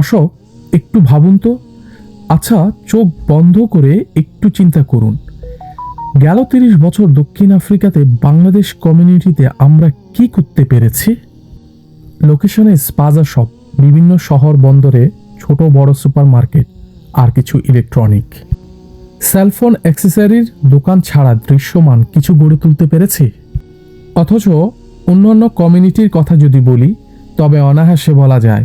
দর্শক, একটু ভাবুন তো। আচ্ছা চোখ বন্ধ করে একটু চিন্তা করুন। গেল তিরিশ বছর দক্ষিণ আফ্রিকাতে বাংলাদেশ কমিউনিটিতে আমরা কি করতে পেরেছি? লোকেশনে স্পাজা শপ, বিভিন্ন শহর বন্দরে ছোট বড় সুপার মার্কেট আর কিছু ইলেকট্রনিক। সেলফোন অ্যাক্সেসরির দোকান ছাড়া দৃশ্যমান কিছু গড়ে তুলতে পেরেছি? অথচ অন্যান্য কমিউনিটির কথা যদি বলি, তবে অনায়াসে বলা যায়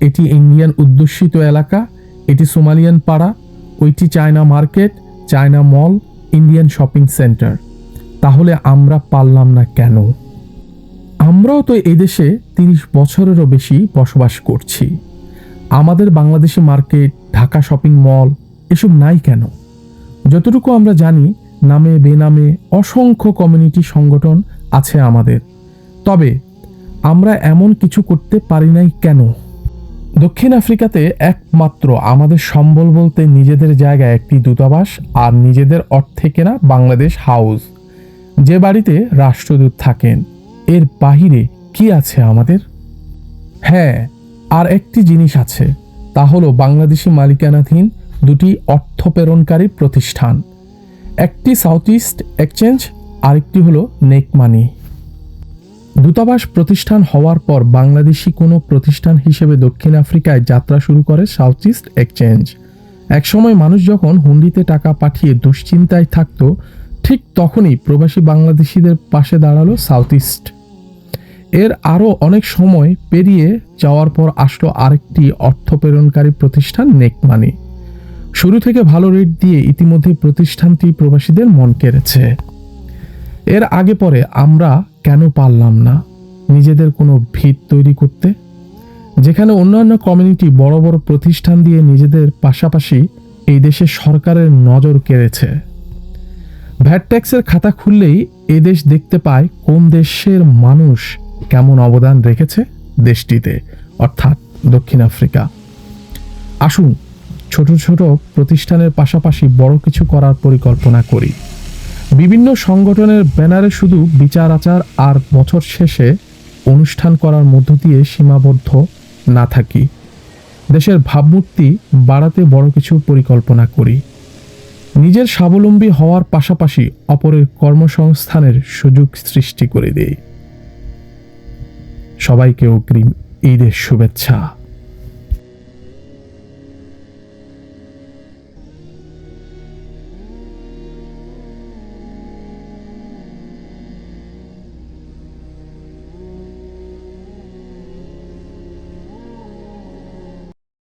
এটি ইন্ডিয়ান অধ্যুষিত এলাকা, এটি সোমালিয়ান পাড়া, ওইটি China market, China mall, Indian shopping centre. তাহলে আমরা পারলাম না কেন? আমরাও তো এদেশে তিরিশ বছরেরও বেশি বসবাস করছি। আমাদের Bangladeshi market, Dhaka shopping mall, এসব নাই কেন? যতটুকু আমরা জানি, নামে, বেনামে অসংখ্য কমিউনিটি সংগঠন আছে আমাদের। তবে আমরা এমন কিছু করতে পারি নাই কেন? দক্ষিণ আফ্রিকাতে একমাত্র আমাদের সম্বল বলতে নিজেদের জায়গায় একটি দূতাবাস আর নিজেদের অর্থে কেনা বাংলাদেশ হাউস। যে বাড়িতে রাষ্ট্রদূত থাকেন, এর বাহিরে কি আছে আমাদের? হ্যাঁ আর একটি জিনিস আছে, তা হলো বাংলাদেশি মালিকানাধীন দুটি অর্থ প্রেরণকারী প্রতিষ্ঠান। একটি সাউথ ইস্ট এক্সচেঞ্জ, আরেকটি হলো নেক মানি দূতাবাস প্রতিষ্ঠান হওয়ার পর বাংলাদেশি কোনো প্রতিষ্ঠান হিসেবে দক্ষিণ আফ্রিকায় যাত্রা শুরু করে সাউথ ইস্ট এক্সচেঞ্জ একসময় মানুষ যখন হুন্ডিতে টাকা পাঠিয়ে দুশ্চিন্তায় থাকতো, ঠিক তখনই প্রবাসী বাংলাদেশিদের পাশে দাঁড়াল সাউথ ইস্ট এর আরও অনেক সময় পেরিয়ে যাওয়ার পর আসলো আরেকটি অর্থ প্রেরণকারী প্রতিষ্ঠান নেকমানি শুরু থেকে ভালো রেট দিয়ে ইতিমধ্যে প্রতিষ্ঠানটি প্রবাসীদের মন কেড়েছে। এর আগে পরে আমরা কেন পারলাম না নিজেদের কোনো ভিত তৈরি করতে? যেখানে অন্যান্য কমিউনিটি বড় বড় প্রতিষ্ঠান দিয়ে নিজেদের পাশাপাশি এই দেশের সরকারের নজর কেড়েছে। ভ্যাট ট্যাক্সের খাতা খুললেই এ দেশ দেখতে পায় কোন দেশের মানুষ কেমন অবদান রেখেছে দেশটিতে, অর্থাৎ দক্ষিণ আফ্রিকা। আসুন, ছোট ছোট প্রতিষ্ঠানের পাশাপাশি বড় কিছু করার পরিকল্পনা করি। বিভিন্ন সংগঠনের ব্যানারে শুধু বিচার, আচার আর বছর শেষে অনুষ্ঠান করার মধ্য দিয়ে সীমাবদ্ধ না থাকি। দেশের ভাবমূর্তি বাড়াতে বড় কিছু পরিকল্পনা করি। নিজের স্বাবলম্বী হওয়ার পাশাপাশি অপরের কর্মসংস্থানের সুযোগ সৃষ্টি করে দেই। সবাইকে অগ্রিম ঈদের শুভেচ্ছা।